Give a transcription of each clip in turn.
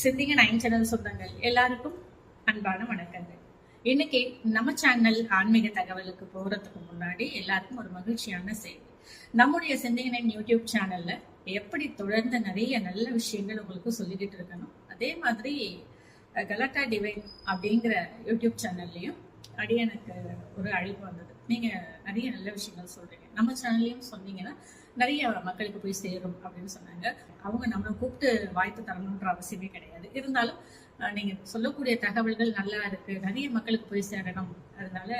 சிந்திங்க nine channel சொந்தங்கள். எல்லாருக்கும் அன்பான வணக்கங்கள். இன்னைக்கு நம்ம சேனல் ஆன்மீக தகவலுக்கு போகிறதுக்கு முன்னாடி எல்லாருக்கும் ஒரு மகிழ்ச்சியான செய்தி. நம்முடைய சிந்திங்க நைன் யூடியூப் சேனல்ல எப்படி தொடர்ந்து நிறைய நல்ல விஷயங்கள் உங்களுக்கு சொல்லிக்கிட்டு இருக்கணும் அதே மாதிரி கலட்டா கலாட்டா டிவைன் அப்படிங்கிற யூடியூப் சேனல்லையும் அடியனுக்கு ஒரு அழைப்பு வந்தது. நீங்கள் நிறைய நல்ல விஷயங்கள் சொல்கிறீங்க நம்ம சேனல்லையும் சொன்னீங்கன்னா நிறைய மக்களுக்கு போய் சேரும் அப்படின்னு சொன்னாங்க. அவங்க நம்மளை கூப்பிட்டு வாய்ப்பு தரணுன்ற அவசியமே கிடையாது. இருந்தாலும் நீங்கள் சொல்லக்கூடிய தகவல்கள் நல்லா இருக்குது நிறைய மக்களுக்கு போய் சேரணும். அதனால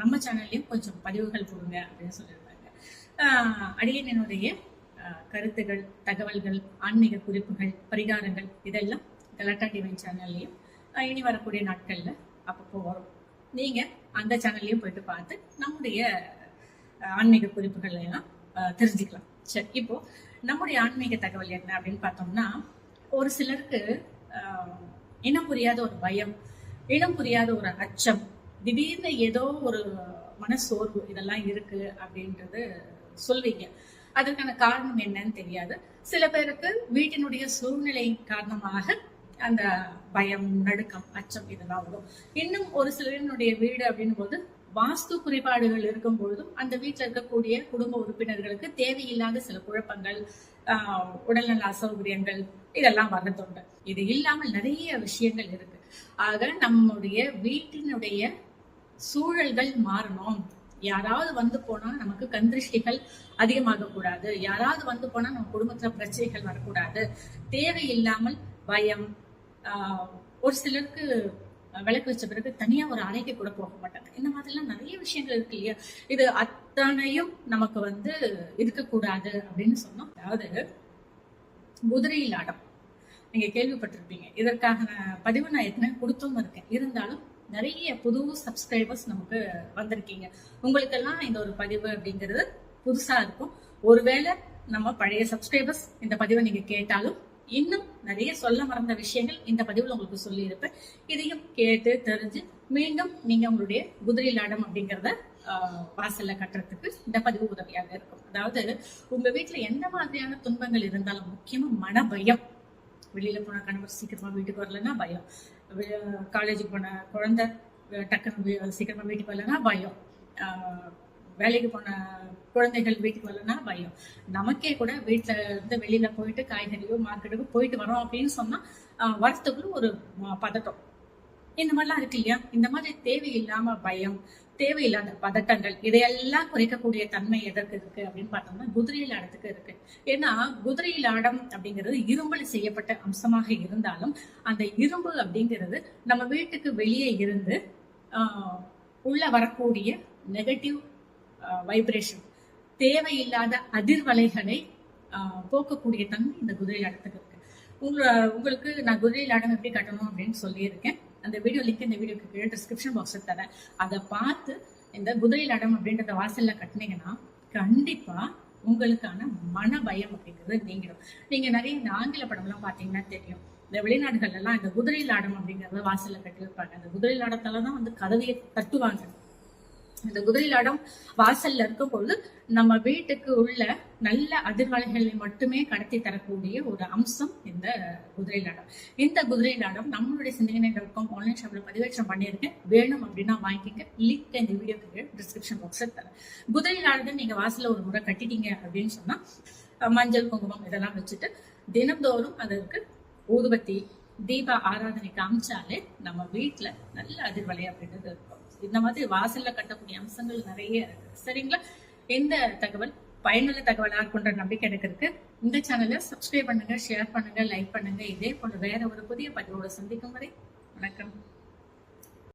நம்ம சேனல்லையும் கொஞ்சம் பதிவுகள் கொடுங்க அப்படின்னு சொல்லியிருந்தாங்க. அடியனுடைய கருத்துகள் தகவல்கள் ஆன்மீக குறிப்புகள் பரிகாரங்கள் இதெல்லாம் கலாட்டா டிவைன் சேனல்லையும் இனி வரக்கூடிய நாட்களில் அப்பப்போ வரும். நீங்கள் அந்த சேனல்லையும் போயிட்டு பார்த்து நம்முடைய ஆன்மீக குறிப்புகள் எல்லாம் தெரிஞ்சுக்கலாம். சரி இப்போ நம்முடைய ஆன்மீக தகவல் என்ன அப்படின்னு பார்த்தோம்னா ஒரு சிலருக்கு இனம் புரியாத ஒரு பயம் இனம் புரியாத ஒரு அச்சம் திடீர்னு ஏதோ ஒரு மனசோர்வு இதெல்லாம் இருக்கு அப்படின்றது சொல்வீங்க. அதற்கான காரணம் என்னன்னு தெரியாது. சில பேருக்கு வீட்டினுடைய சூழ்நிலை காரணமாக அந்த பயம் நடுக்கம் அச்சம் இதெல்லாம் வரும். இன்னும் ஒரு சிலரினுடைய வீடு அப்படின்னும் போது வாஸ்து குறைபாடுகள் இருக்கும் பொழுதும் அந்த வீட்டில் இருக்கக்கூடிய குடும்ப உறுப்பினர்களுக்கு தேவையில்லாத சில குழப்பங்கள் ஆஹ், உடல்நல அசௌகரியங்கள் இதெல்லாம் வர்றதுண்டு இது இல்லாமல் நிறைய விஷயங்கள் இருக்கு. ஆக நம்முடைய வீட்டினுடைய சூழல்கள் மாறணும். யாராவது வந்து போனா நமக்கு கந்திருஷ்டிகள் அதிகமாக கூடாது. யாராவது வந்து போனா நம்ம குடும்பத்துல பிரச்சனைகள் வரக்கூடாது. தேவையில்லாமல் பயம் ஒரு சிலருக்கு விளக்கு வச்ச பிறகு தனியா ஒரு அறைக்கு கூட போக மாட்டாங்க. இந்த மாதிரிலாம் நிறைய விஷயங்கள் இருக்கு இல்லையா? இது அத்தனையும் நமக்கு வந்து இருக்கக்கூடாது அப்படின்னு சொன்னோம். அதாவது குதிரையில் ஆடம் நீங்க கேள்விப்பட்டிருப்பீங்க. இதற்காக பதிவு நான் ஏற்கனவே கொடுத்தும் இருக்கேன். இருந்தாலும் நிறைய புது சப்ஸ்கிரைபர்ஸ் நமக்கு வந்திருக்கீங்க. உங்களுக்கெல்லாம் இந்த ஒரு பதிவு அப்படிங்கிறது புதுசா இருக்கும். ஒருவேளை நம்ம பழைய சப்ஸ்கிரைபர்ஸ் இந்த பதிவை நீங்க கேட்டாலும் இன்னும் நிறைய சொல்ல மறந்த விஷயங்கள் இந்த பதிவுல உங்களுக்கு சொல்லியிருப்பேன். இதையும் கேட்டு தெரிஞ்சு மீண்டும் நீங்க உங்களுடைய குதிரை ஆடம் அப்படிங்கிறத ஆஹ், வாசல்ல கட்டுறதுக்கு இந்த பதிவு உதவியாக இருக்கும். அதாவது உங்க வீட்டுல எந்த மாதிரியான துன்பங்கள் இருந்தாலும் முக்கியமா மன பயம். வெளியில போன கணவர் சீக்கிரமா வீட்டுக்கு வரலன்னா பயம். காலேஜுக்கு போன குழந்தை டக்குன்னு சீக்கிரமா வீட்டுக்கு வரலன்னா பயம். ஆஹ் வேலைக்கு போன குழந்தைகள் வீட்டுக்கு வரலன்னா பயம். நமக்கே கூட வீட்டில் இருந்து வெளியில போயிட்டு காய்கறியோ மார்க்கெட்டுக்கோ போயிட்டு வரோம் அப்படின்னு சொன்னால் வரத்துக்குள்ள ஒரு பதட்டம். இந்த மாதிரிலாம் இருக்கு இல்லையா? இந்த மாதிரி தேவையில்லாம பயம் தேவையில்லாத பதட்டங்கள் இதையெல்லாம் குறைக்கக்கூடிய தன்மை எதற்கு இருக்கு அப்படின்னு பார்த்தோம்னா குதிரையில் ஆடத்துக்கு இருக்கு. ஏன்னா குதிரையில் ஆடம் அப்படிங்கிறது இரும்பல் செய்யப்பட்ட அம்சமாக இருந்தாலும் அந்த இரும்பு அப்படிங்கிறது நம்ம வீட்டுக்கு வெளியே இருந்து உள்ள வரக்கூடிய நெகட்டிவ் வைப்ரேஷன் தேவையில்லாத அதிர்வலைகளை ஆஹ், போக்கக்கூடிய தன்மை இந்த குதிரையில் ஆடத்துக்கு இருக்கு. உங்களை உங்களுக்கு நான் குதிரையில் ஆடம் எப்படி கட்டணும் அப்படின்னு சொல்லியிருக்கேன். அந்த வீடியோ லிங்க் இந்த வீடியோக்கு கீழே டிஸ்கிரிப்ஷன் பாக்ஸில் தரேன். அதை பார்த்து இந்த குதிரையில் ஆடம் அப்படின்றத வாசல்ல கட்டினீங்கன்னா கண்டிப்பா உங்களுக்கான மன பயம் அப்படிங்கிறது நீங்கிடும். நீங்க நிறைய இந்த ஆங்கில படம்லாம் பார்த்தீங்கன்னா தெரியும். இந்த வெளிநாடுகள்ல எல்லாம் இந்த குதிரையில் ஆடம் அப்படிங்கறத வாசல்ல கட்டியிருப்பாங்க. அந்த குதிரை ஆடத்தால தான் வந்து கதவையை தட்டுவாங்க. இந்த குதிரைலாடம் வாசல்ல இருக்கும் பொழுது நம்ம வீட்டுக்கு உள்ள நல்ல அதிர்வலைகளை மட்டுமே கடத்தி தரக்கூடிய ஒரு அம்சம் இந்த குதிரைலாடம். இந்த குதிரைலாடம் நம்மளுடைய சிந்தனை டாட் காம் ஆன்லைன் ஷாப்ல பதிவேற்றம் பண்ணியிருக்கேன் வேணும் அப்படின்னா வாங்கிக்கங்க. லிங்க் இந்த வீடியோ டிஸ்கிரிப்ஷன் பாக்ஸில் தரேன். குதிரைலாடத்தை நீங்க வாசல்ல ஒரு முறை கட்டிட்டீங்க அப்படின்னு சொன்னா மஞ்சள் குங்குமம் இதெல்லாம் வச்சுட்டு தினந்தோறும் அதற்கு ஊதுபத்தி தீப ஆராதனை காமிச்சாலே நம்ம வீட்டுல நல்ல அதிர்வலை அப்படின்றது இருக்கும். இந்த மாதிரி வாசல்ல கட்டக்கூடிய அம்சங்கள் நிறைய இருக்கு. சரிங்களா? இந்த தகவல்? பயனுள்ள தகவலா இருக்குன்ற நம்பிக்கை எனக்கு இருக்கு. இந்த சேனலை சப்ஸ்கிரைப் பண்ணுங்க ஷேர் பண்ணுங்க லைக் பண்ணுங்க. இதே போன்ற வேற ஒரு புதிய பதிவோட சந்திக்கும் வரை வணக்கம்.